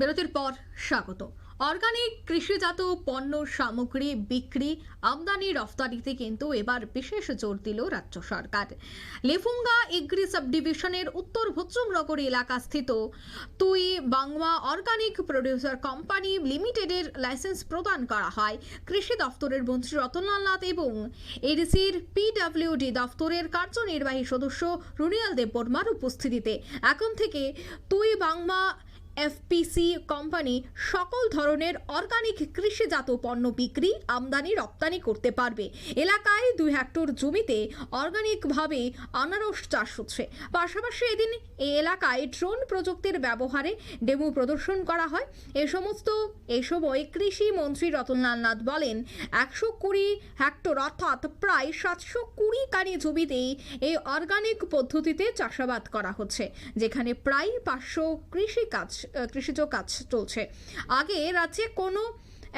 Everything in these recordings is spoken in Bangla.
বিরতির পর স্বাগত। অর্গানিক কৃষিজাত পণ্য সামগ্রী বিক্রি, আমদানি, রফতানিতে কিন্তু এবার বিশেষ জোর দিল রাজ্য সরকার। লেফুঙ্গা এগ্রি সাবডিভিশনের উত্তর ভুচুংনগর এলাকাস্থিত তুই বাংলা অর্গানিক প্রডিউসার কোম্পানি লিমিটেডের লাইসেন্স প্রদান করা হয়। কৃষি দফতরের মন্ত্রী রতনলাল নাথ এবং এডিসির পিডব্লিউডি দফতরের কার্যনির্বাহী সদস্য রুনিয়াল দেববর্মার উপস্থিতিতে। এখন থেকে তুই বাংলা এফপিসি কোম্পানি সকল ধরনের অর্গানিক কৃষিজাত পণ্য বিক্রি আমদানি রপ্তানি করতে পারবে। এলাকায় দুই হেক্টর জমিতে অর্গানিকভাবে আনারস চাষ হচ্ছে। পাশাপাশি এদিন এই এলাকায় ড্রোন প্রযুক্তির ব্যবহারে ডেমো প্রদর্শন করা হয়। এ সমস্ত এ সময় কৃষি মন্ত্রী রতনলাল নাথ বলেন একশো কুড়ি হেক্টর অর্থাৎ প্রায় সাতশো কুড়ি কানি জমিতেই এই অর্গানিক পদ্ধতিতে চাষাবাদ করা হচ্ছে যেখানে প্রায় পাঁচশো কৃষি কাজ আহ, কৃষিজ কাজ চলছে। আগে রাজ্যে কোনো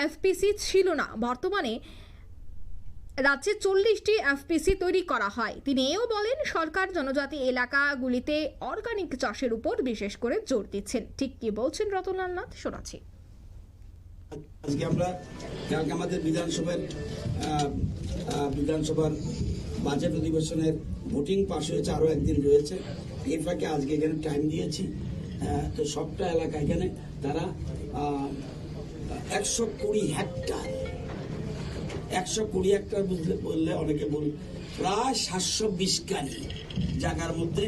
এফপিসি ছিল না। বর্তমানে রাজ্যে চল্লিশটি এফপিসি তৈরি করা হয়। তিনি এও বলেন, সরকার জনজাতি এলাকাগুলিতে অর্গানিক চাষের উপর বিশেষ করে জোর দিচ্ছেন। ঠিক কি বলছেন রতনলাল নাথ? শোনাচ্ছি। আজকে আমরা, কালকে আমাদের বিধানসভার বিধানসভার বাজেট অধিবেশনের ভোটিং পাস হয়েছে, আরও একদিন রয়েছে। এর ফাঁকে আজকে এখানে টাইম দিয়েছি। তো সবটা এলাকা এখানে তারা একশো কুড়ি হেক্টর। একশো কুড়ি হেক্টর বুঝলে বললে অনেকে বল প্রায় সাতশো বিশ কানি জায়গার মধ্যে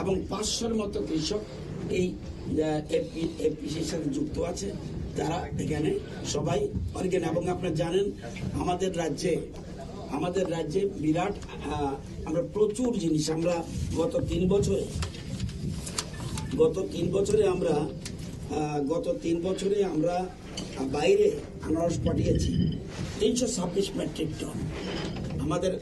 এবং পাঁচশোর মতো কৃষক এই এপিসির সাথে যুক্ত আছে। তারা এখানে সবাই অর্গেন এবং আপনারা জানেন, আমাদের রাজ্যে আমাদের রাজ্যে বিরাট আমরা প্রচুর জিনিস আমরা গত তিন বছরে গত তিন বছরে আমরা গত তিন বছরে আমরা বাইরে আনারস পাঠিয়েছি। তিনশো ছাব্বিশ মেট্রিক টন। আমাদের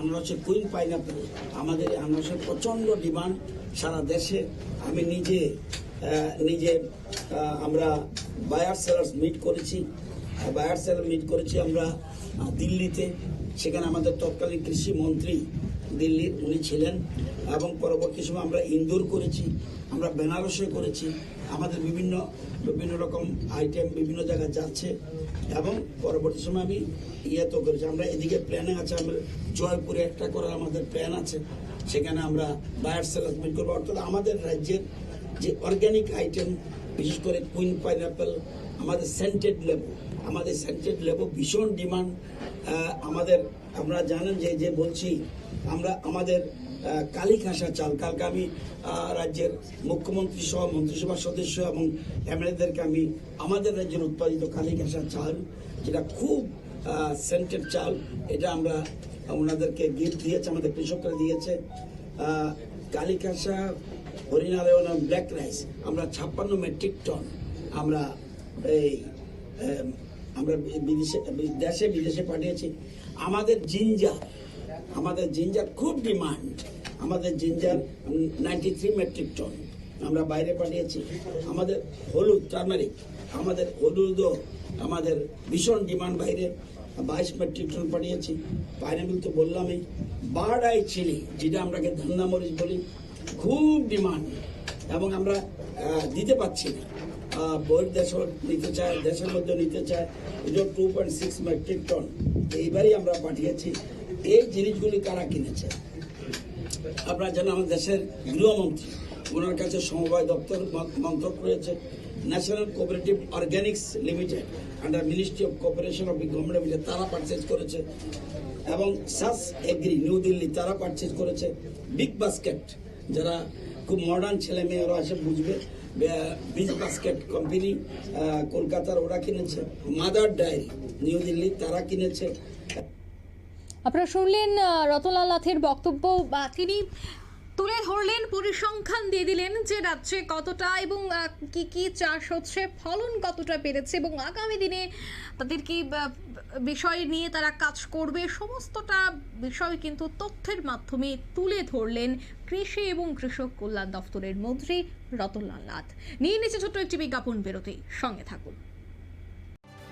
আনারসের কুইন পাইনাপেল, আমাদের এই আনারসের প্রচণ্ড ডিমান্ড সারা দেশে। আমি নিজে নিজে আমরা বায়ার সেলার্স মিট করেছি। বায়ার সেলার মিট করেছি আমরা দিল্লিতে। সেখানে আমাদের তৎকালীন কৃষি মন্ত্রী দিল্লির উনি ছিলেন এবং পরবর্তী সময় আমরা ইন্দোর করেছি, আমরা বেনারসে করেছি, আমাদের বিভিন্ন বিভিন্ন রকম আইটেম বিভিন্ন জায়গায় যাচ্ছে এবং পরবর্তী সময় আমি ইয়েতেও করেছি। আমরা এদিকে প্ল্যানে আছে, আমরা জয়পুরে একটা করার আমাদের প্ল্যান আছে, সেখানে আমরা বায়ার সেলাসমেন্ট করব। অর্থাৎ আমাদের রাজ্যের যে অর্গ্যানিক আইটেম বিশেষ করে কুইন পাইনাপেল আমাদের সেন্টেড লেবু আমাদের সেন্টেড লেবু ভীষণ ডিমান্ড আমাদের আমরা জানেন যে যে বলছি আমরা আমাদের কালী খাসা চাল কালকে আমি রাজ্যের মুখ্যমন্ত্রী সহ মন্ত্রিসভার সদস্য এবং এমএলএদেরকে আমি আমাদের রাজ্যের উৎপাদিত কালী খাসা চাল যেটা খুব সেন্টেড চাল এটা আমরা ওনাদেরকে গিফট দিয়েছে আমাদের কৃষকরা দিয়েছে। আহ, কালী খাসা হরিনারায়ণ ব্ল্যাক রাইস আমরা ছাপ্পান্ন মেট্রিক টন আমরা এই আমরা বিদেশে দেশে, বিদেশে পাঠিয়েছি। আমাদের জিঞ্জার আমাদের জিঞ্জার খুব ডিমান্ড। আমাদের ginger ninety three metric ton আমরা বাইরে পাঠিয়েছি। আমাদের হলুদ টার্মারিক আমাদের হলুদও আমাদের ভীষণ ডিমান্ড বাইরে। বাইশ মেট্রিক টন পাঠিয়েছি। পাইনাপেল তো বললামই বার্ড আই চিলি যেটা আমরাকে ধান্দামরিচ বলি, খুব ডিমান্ড। এবং আমরা দিতে পারছি না। বইয়ের দেশও নিতে চায়, দেশের মধ্যে নিতে চায়। এটা two point six metric ton এইবারই আমরা পাঠিয়েছি। এই জিনিসগুলি কারা কিনেছে? আপনারা জানেন, আমাদের দেশের গৃহমন্ত্রী, ওনার কাছে সমবায় দপ্তর মন্ত্রক রয়েছে। National cooperative organics limited under ministry of cooperation of government of তারা পারচেজ করেছে। এবং সাস এগ্রি নিউ দিল্লি তারা পারচেজ করেছে। বিগ বাস্কেট যারা খুব মডার্ন ছেলে মেয়েরা আছে বুঝবে। বিজ বাস্কেট কোম্পানি কলকাতার ওরা কিনেছে। মাদার ডায়েরি নিউ দিল্লি তারা কিনেছে। আপনারা শুনলেন রতনলাল নাথের বক্তব্য, বা তিনি তুলে ধরলেন, পরিসংখ্যান দিয়ে দিলেন যে রাজ্যে কতটা এবং কি কি চাষ হচ্ছে, ফলন কতটা পেরেছে এবং আগামী দিনে তাদের কি বিষয় নিয়ে তারা কাজ করবে, সমস্তটা বিষয় কিন্তু তথ্যের মাধ্যমে তুলে ধরলেন কৃষি এবং কৃষক কল্যাণ দপ্তরের মন্ত্রী রতনলাল নাথ। নিয়ে নিচে ছোট্ট একটি বিজ্ঞাপন বেরোতে সঙ্গে থাকুন।